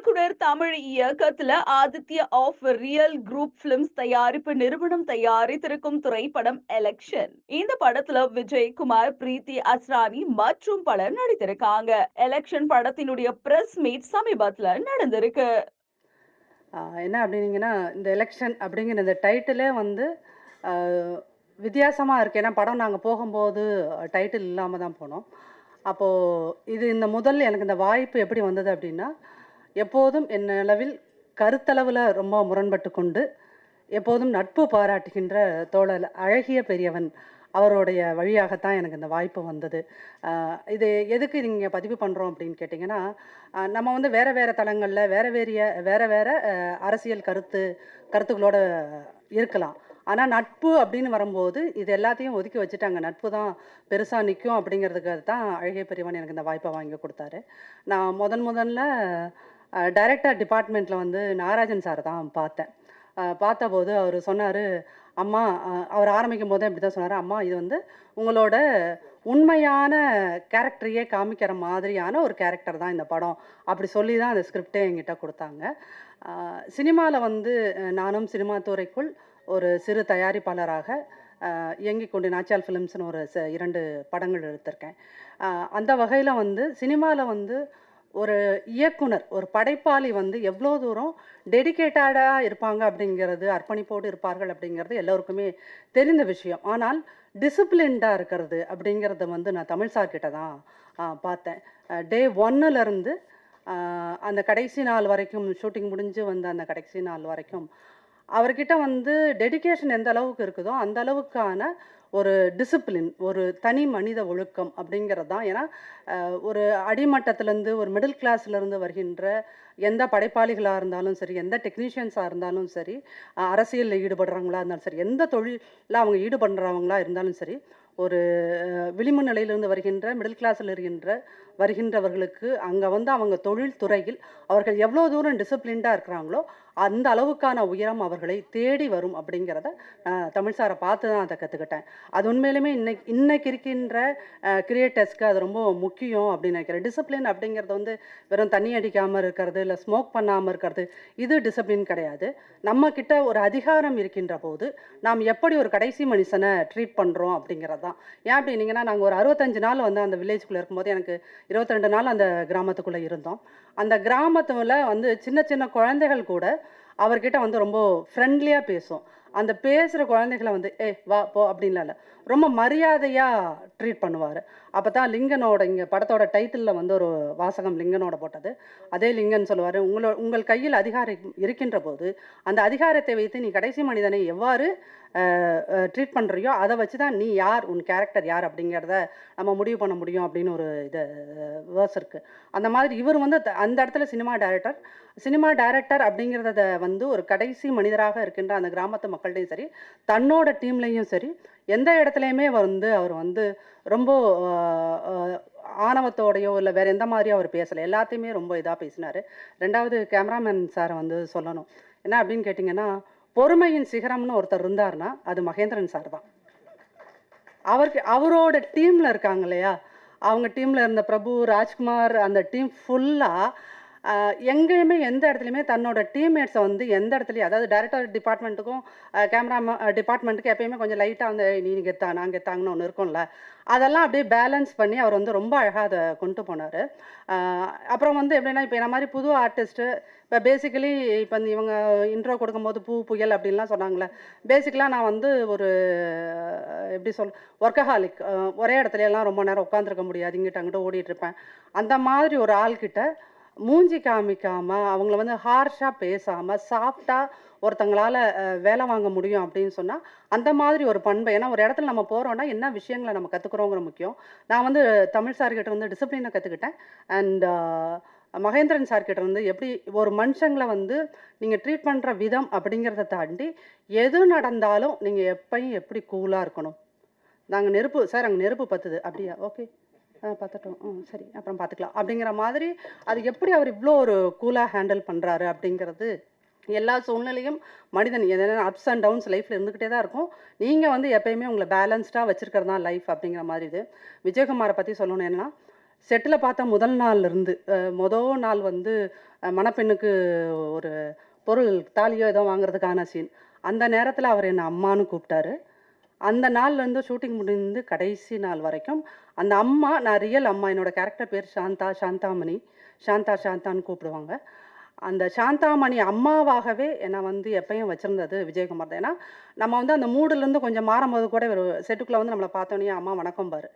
இயக்குனர் தமிழ் இயக்கத்துல Aditya of real group films தயாரிப்பு நிறுவனம் தயாரித்திருக்கும் திரைப்படம் எலெக்ஷன் இந்த படத்துல விஜயகுமார் பிரீத்தி அஸ்ரானி மற்றும் பலர் நடித்திருக்காங்க. எலெக்ஷன் படத்தினுடைய பிரஸ் மீட் சமீபத்துல நடந்திருக்கு. என்ன அப்படின்னீங்கன்னா இந்த எலெக்ஷன் அப்படிங்கிற இந்த டைட்டிலே வந்து வித்தியாசமாக இருக்குது ஏன்னா படம் நாங்கள் போகும்போது டைட்டில் இல்லாமல் தான் போனோம். அப்போது இது இந்த முதல் எனக்கு இந்த வாய்ப்பு எப்படி வந்தது அப்படின்னா எப்போதும் என் அளவில் கருத்தளவில் ரொம்ப முரண்பட்டு கொண்டு எப்போதும் நட்பு பாராட்டுகின்ற தோழர் அழகிய பெரியவன் அவருடைய வழியாகத்தான் எனக்கு இந்த வாய்ப்பு வந்தது. இது எதுக்கு நீங்கள் பதிவு பண்ணுறோம் அப்படின்னு கேட்டிங்கன்னா நம்ம வந்து வேறு வேறு தளங்களில் வேறு வேறிய வேறு வேறு அரசியல் கருத்து கருத்துக்களோட இருக்கலாம். ஆனால் நட்பு அப்படின்னு வரும்போது இது எல்லாத்தையும் ஒதுக்கி வச்சுட்டாங்க நட்பு தான் பெருசாக நிற்கும் அப்படிங்கிறதுக்கு தான் அழகிய பெரியவன் எனக்கு இந்த வாய்ப்பை வாங்கி கொடுத்தாரு. நான் முதன் முதல்ல டைரக்டர் டிபார்ட்மெண்ட்டில் வந்து நாகராஜன் சார் தான் பார்த்தேன். பார்த்தபோது அவர் சொன்னார் அம்மா அவர் ஆரம்பிக்கும் போதே இப்படி தான் சொன்னார். அம்மா இது வந்து உங்களோட உண்மையான கேரக்டரையே காமிக்கிற மாதிரியான ஒரு கேரக்டர் தான் இந்த படம். அப்படி சொல்லி தான் அந்த ஸ்கிரிப்டே என்கிட்ட கொடுத்தாங்க. சினிமாவில் வந்து நானும் சினிமா துறைக்குள் ஒரு சிறு தயாரிப்பாளராக இயங்கி கொண்டு நாச்சியால் ஃபிலிம்ஸ்னு ஒரு ச இரண்டு படங்கள் எடுத்திருக்கேன். அந்த வகையில் வந்து சினிமாவில் வந்து ஒரு இயக்குனர் ஒரு படைப்பாளி வந்து எவ்வளோ தூரம் டெடிகேட்டடாக இருப்பாங்க அப்படிங்கிறது அர்ப்பணிப்போடு இருப்பார்கள் அப்படிங்கிறது எல்லோருக்குமே தெரிந்த விஷயம். ஆனால் டிசிப்ளின்டாக இருக்கிறது அப்படிங்கிறத வந்து நான் தமிழ் சார்கிட்ட தான் பார்த்தேன். டே ஒன்னுலேருந்து அந்த கடைசி நாள் வரைக்கும் ஷூட்டிங் முடிஞ்சு வந்த அந்த கடைசி நாள் வரைக்கும் அவர்கிட்ட வந்து டெடிகேஷன் எந்த அளவுக்கு இருக்குதோ அந்த அளவுக்கான ஒரு டிசிப்ளின் ஒரு தனி மனித ஒழுக்கம் அப்படிங்கிறது தான் ஏன்னா ஒரு அடிமட்டத்திலேருந்து ஒரு மிடில் கிளாஸ்லேருந்து வருகின்ற எந்த படைப்பாளிகளாக இருந்தாலும் சரி எந்த டெக்னீஷியன்ஸாக இருந்தாலும் சரி அரசியலில் ஈடுபடுறவங்களா இருந்தாலும் சரி எந்த தொழிலில் அவங்க ஈடுபடுறவங்களா இருந்தாலும் சரி ஒரு விளிம்பு நிலையிலிருந்து வருகின்ற மிடில் கிளாஸில் இருக்கின்ற வருகின்றவர்களுக்கு அங்கே வந்து அவங்க தொழில் துறையில் அவர்கள் எவ்வளோ தூரம் டிசிப்ளின்டாக இருக்கிறாங்களோ அந்த அளவுக்கான உயரம் அவர்களை தேடி வரும் அப்படிங்கிறத தமிழ் சாரை பார்த்து தான் அதை கற்றுக்கிட்டேன் அது உண்மையிலுமே இன்னைக்கு இன்னைக்கு இருக்கின்ற கிரியேட்டர்ஸ்க்கு அது ரொம்ப முக்கியம் அப்படின்னு நினைக்கிறேன். டிசிப்ளின் அப்படிங்கிறது வந்து வெறும் தண்ணி அடிக்காமல் இருக்கிறது இல்லை ஸ்மோக் பண்ணாமல் இருக்கிறது இது டிசிப்ளின் கிடையாது. நம்ம கிட்ட ஒரு அதிகாரம் இருக்கின்ற போது நாம் எப்படி ஒரு கடைசி மனுஷனை ட்ரீட் பண்ணுறோம் அப்படிங்கிறது தான். ஏன் அப்படின்னீங்கன்னா நாங்கள் ஒரு அறுபத்தஞ்சு நாள் வந்து அந்த வில்லேஜ்குள்ளே இருக்கும்போது எனக்கு இருபத்தி ரெண்டு நாள் அந்த கிராமத்துக்குள்ளே இருந்தோம். அந்த கிராமத்துல வந்து சின்ன சின்ன குழந்தைகள் கூட அவர்கிட்ட வந்து ரொம்ப ஃப்ரெண்ட்லியாக பேசும். அந்த பேசுகிற குழந்தைகளை வந்து ஏ வா போ அப்படின்லாம் இல்லை ரொம்ப மரியாதையாக ட்ரீட் பண்ணுவார். அப்போ தான் லிங்கனோட இங்கே படத்தோட டைட்டிலில் வந்து ஒரு வாசகம் லிங்கனோட போட்டது. அதே லிங்கன் சொல்லுவார் உங்களோ உங்கள் கையில் அதிகாரம் இருக்கின்ற போது அந்த அதிகாரத்தை வைத்து நீ கடைசி மனிதனை எவ்வாறு ட்ரீட் பண்ணுறியோ அதை வச்சு தான் நீ யார் உன் கேரக்டர் யார் அப்படிங்கிறத நம்ம முடிவு பண்ண முடியும் அப்படின்னு ஒரு இது வேர்ஸ் இருக்குது அந்த மாதிரி இவர் வந்து த- அந்த இடத்துல சினிமா டைரக்டர் சினிமா டைரக்டர் அப்படிங்கிறத வந்து ஒரு கடைசி மனிதராக இருக்கின்ற அந்த கிராமத்து மக்கள்கிட்டையும் சரி தன்னோட டீம்லேயும் சரி எந்த இடத்துலையுமே வந்து அவர் வந்து ரொம்ப ஆணவத்தோடையோ இல்லை வேற எந்த மாதிரியோ அவர் பேசலை. எல்லாத்தையுமே ரொம்ப இதாக பேசினார். ரெண்டாவது கேமராமேன் சாரை வந்து சொல்லணும். என்ன அப்படின்னு கேட்டிங்கன்னா பொறுமையின் சிகரம்னு ஒருத்தர் இருந்தாருன்னா அது மகேந்திரன் சார் தான். அவருக்கு அவரோட டீமில் இருக்காங்க இல்லையா? அவங்க டீமில் இருந்த பிரபு ராஜ்குமார் அந்த டீம் ஃபுல்லாக எங்கேயுமே எந்த இடத்துலையுமே தன்னோட டீம்மேட்ஸை வந்து எந்த இடத்துலையும் அதாவது டைரக்டர் டிபார்ட்மெண்ட்டுக்கும் கேமரா டிபார்ட்மெண்ட்டுக்கு எப்பயுமே கொஞ்சம் லைட்டாக வந்து நீ கெத்தா நான் கெத்தாங்கன்னு ஒன்று இருக்கும்ல? அதெல்லாம் அப்படியே பேலன்ஸ் பண்ணி அவர் வந்து ரொம்ப அழகாக அதை கொண்டு போனார். அப்புறம் வந்து எப்படின்னா இப்போ என்ன மாதிரி புது ஆர்டிஸ்ட்டு இப்போ பேசிக்கலி இப்போ இந்த இவங்க இன்ட்ரோ கொடுக்கும்போது பூ புயல் அப்படின்லாம் சொன்னாங்களே பேசிக்கலாக நான் வந்து ஒரு எப்படி சொல் ஒர்க்கஹாலிக் ஒரே இடத்துல எல்லாம் ரொம்ப நேரம் உட்காந்துருக்க முடியாது இங்கிட்ட அங்கிட்ட ஓடிட்டு இருப்பேன். அந்த மாதிரி ஒரு ஆள்கிட்ட மூஞ்சி காமிக்காமல் அவங்கள வந்து ஹார்ஷாக பேசாமல் சாஃப்டாக ஒருத்தங்களால் வேலை வாங்க முடியும் அப்படின்னு சொன்னால் அந்த மாதிரி ஒரு பண்பை ஏன்னா ஒரு இடத்துல நம்ம போகிறோம்னா என்ன விஷயங்களை நம்ம கற்றுக்குறோங்கிற முக்கியம். நான் வந்து தமிழ் சார்கிட்ட வந்து டிசிப்ளினை கற்றுக்கிட்டேன் அண்ட் மகேந்திரன் சார்கிட்ட வந்து எப்படி ஒரு மனுஷங்களை வந்து நீங்கள் ட்ரீட் பண்ணுற விதம் அப்படிங்கிறத தாண்டி எது நடந்தாலும் நீங்கள் எப்பயும் எப்படி கூலாக இருக்கணும். நாங்கள் நெருப்பு சார் அங்கே நெருப்பு பத்துது. அப்படியா? ஓகே பார்த்துட்டோம். ம் சரி அப்புறம் பார்த்துக்கலாம். அப்படிங்கிற மாதிரி அது எப்படி அவர் இவ்வளோ ஒரு கூலாக ஹேண்டில் பண்ணுறாரு அப்படிங்கிறது எல்லா சூழ்நிலையும் மனிதன் எதனா அப்ஸ் அண்ட் டவுன்ஸ் லைஃப்பில் இருந்துக்கிட்டே தான் இருக்கும். நீங்கள் வந்து எப்பயுமே உங்களை பேலன்ஸ்டாக வச்சுருக்கிறது தான் லைஃப் அப்படிங்கிற மாதிரி இது. விஜயகுமாரை பற்றி சொல்லணும் என்னன்னா செட்டில் பார்த்த முதல் நாள்லேருந்து மொதல் நாள் வந்து மணப்பெண்ணுக்கு ஒரு பொருள் தாலியோ ஏதோ வாங்குறதுக்கான சீன் அந்த நேரத்தில் அவர் என்னை அம்மான்னு கூப்பிட்டாரு. அந்த நாள்லேருந்து ஷூட்டிங் முடிந்து கடைசி நாள் வரைக்கும் அந்த அம்மா நான் ரியல் அம்மா. என்னோட கேரக்டர் பேர் சாந்தா சாந்தாமணி. சாந்தா சாந்தான்னு கூப்பிடுவாங்க. அந்த சாந்தாமணி அம்மாவாகவே என்னை வந்து எப்பயும் வச்சுருந்தது விஜயகுமார் தான் ஏன்னா நம்ம வந்து அந்த மூடுலேருந்து கொஞ்சம் மாறும்போது கூட ஒரு செட்டுக்குள்ளே வந்து நம்மளை பார்த்தோன்னே அம்மா வணக்கம் பாரு.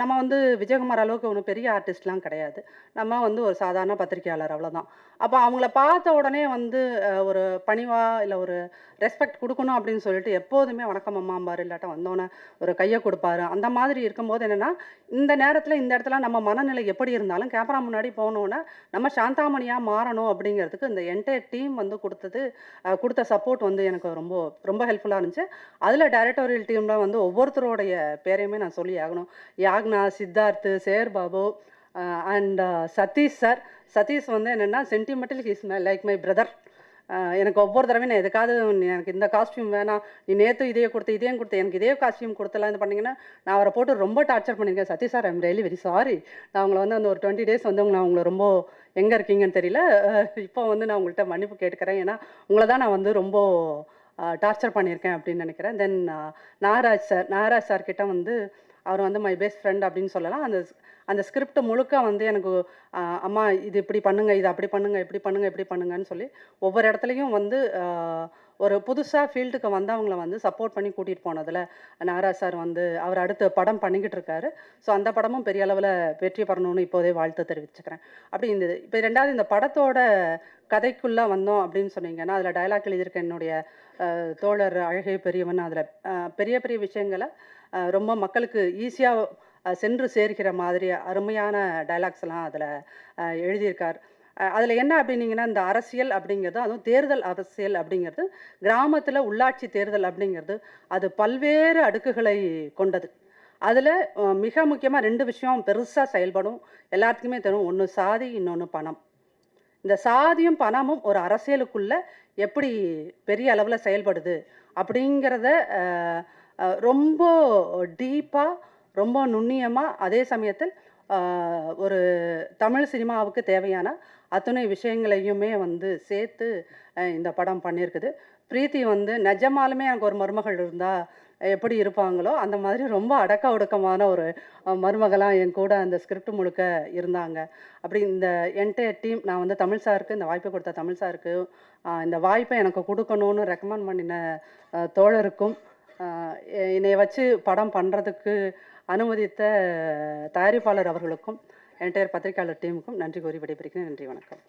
நம்ம வந்து விஜயகுமார் அளவுக்கு ஒன்றும் பெரிய ஆர்டிஸ்ட்லாம் கிடையாது. நம்ம வந்து ஒரு சாதாரண பத்திரிக்கையாளர் அவ்வளோதான் அப்போ அவங்கள பார்த்த உடனே வந்து ஒரு பணிவா இல்லை ஒரு ரெஸ்பெக்ட் கொடுக்கணும் அப்படின்னு சொல்லிட்டு எப்போதுமே வணக்கம் அம்மாம்பார் இல்லாட்ட வந்தோன்னே ஒரு கையை கொடுப்பாரு. அந்த மாதிரி இருக்கும்போது என்னென்னா இந்த நேரத்தில் இந்த இடத்துல நம்ம மனநிலை எப்படி இருந்தாலும் கேமரா முன்னாடி போனோன்னே நம்ம சாந்தாமணியாக மாறணும் அப்படிங்கிறதுக்கு இந்த என்டையர் டீம் வந்து கொடுத்தது கொடுத்த சப்போர்ட் வந்து எனக்கு ரொம்ப ரொம்ப ஹெல்ப்ஃபுல்லாக இருந்துச்சு. அதில் டேரக்டோரியல் டீம்லாம் வந்து ஒவ்வொருத்தரோடைய பேரையுமே நான் சொல்லி ஆகணும். யாக்னா சித்தார்த்து சேர்பாபு அண்ட் சதீஷ் சார் சதீஷ் வந்து என்னென்னா sentimental he's my like my brother எனக்கு ஒவ்வொரு தடவையும் நான் எதுக்காவது எனக்கு இந்த காஸ்டியூம் வேணாம். நீ நேற்று இதையே கொடுத்த இதையும் கொடுத்த எனக்கு இதே காஸ்டியூம் கொடுத்தலாம் இது பண்ணீங்கன்னா நான் அவரை போட்டு ரொம்ப டார்ச்சர் பண்ணியிருக்கேன். Sathi sir I'm really very sorry நான் உங்களை வந்து அந்த ஒரு டுவெண்ட்டி டேஸ் வந்து நான் உங்களை ரொம்ப எங்கே இருக்கீங்கன்னு தெரியல. இப்போ வந்து நான் உங்கள்கிட்ட மன்னிப்பு கேட்டுக்கிறேன். ஏன்னா உங்களை தான் நான் வந்து ரொம்ப டார்ச்சர் பண்ணியிருக்கேன் அப்படின்னு நினைக்கிறேன். தென் நாகராஜ் சார் நாகராஜ் சார்கிட்ட வந்து அவர் வந்து மை பெஸ்ட் ஃப்ரெண்ட் அப்படின்னு சொல்லலாம். அந்த அந்த ஸ்கிரிப்ட் முழுக்க வந்து எனக்கு அம்மா இது இப்படி பண்ணுங்கள் இது அப்படி பண்ணுங்கள் இப்படி பண்ணுங்கள் இப்படி பண்ணுங்கன்னு சொல்லி ஒவ்வொரு இடத்துலையும் வந்து ஒரு புதுசாக ஃபீல்டுக்கு வந்தவங்கள வந்து சப்போர்ட் பண்ணி கூட்டிகிட்டு போனதில் நாரா சார் வந்து அவர் அடுத்த படம் பண்ணிக்கிட்டு இருக்காரு. ஸோ அந்த படமும் பெரிய அளவில் வெற்றி பெறணும்னு இப்போதே வாழ்த்து தெரிவிச்சுக்கிறேன். அப்படி இந்த இப்போ ரெண்டாவது இந்த படத்தோட கதைக்குள்ளே வந்தோம் அப்படின்னு சொன்னீங்கன்னா அதில் டயலாக் எழுதியிருக்க என்னுடைய தோழர் அழகே பெரியவன் அதில் பெரிய பெரிய விஷயங்களை ரொம்ப மக்களுக்கு ஈஸியாக சென்று சேர்கிற மாதிரி அருமையான டைலாக்ஸ்லாம் அதில் எழுதியிருக்கார். அதில் என்ன அப்படின்னீங்கன்னா இந்த அரசியல் அப்படிங்கிறது அதுவும் தேர்தல் அரசியல் அப்படிங்கிறது கிராமத்தில் உள்ளாட்சி தேர்தல் அப்படிங்கிறது அது பல்வேறு அடுக்குகளை கொண்டது. அதில் மிக முக்கியமாக ரெண்டு விஷயம் பெருசாக செயல்படும். எல்லாத்துக்குமே தரும் ஒன்று சாதி இன்னொன்று பணம். இந்த சாதியும் பணமும் ஒரு அரசியலுக்குள்ள எப்படி பெரிய அளவில் செயல்படுது அப்படிங்கிறத ரொம்ப டீப்பாக ரொம்ப நுண்ணியமாக அதே சமயத்தில் ஒரு தமிழ் சினிமாவுக்கு தேவையான அத்தனை விஷயங்களையுமே வந்து சேர்த்து இந்த படம் பண்ணியிருக்குது. பிரீத்தி வந்து நிஜமாலுமே எனக்கு ஒரு மருமகள் இருந்தால் எப்படி இருப்பாங்களோ அந்த மாதிரி ரொம்ப அடக்க ஒடுக்கமான ஒரு மருமகளாக என் கூட அந்த ஸ்கிரிப்ட் முழுக்க இருந்தாங்க. அப்படி இந்த என்டையர் டீம் நான் வந்து தமிழ் சாருக்கு இந்த வாய்ப்பை கொடுத்த தமிழ் சாருக்கு இந்த வாய்ப்பை எனக்கு கொடுக்கணும்னு ரெக்கமெண்ட் பண்ணின தோழருக்கும் என்னை என்னைய வச்சு படம் பண்ணுறதுக்கு அனுமதித்த தயாரிப்பாளர் அவர்களுக்கும் என்டையர் பத்திரிகையாளர் டீமுக்கும் நன்றி கூறி விடைபெறுகிறேன். நன்றி வணக்கம்.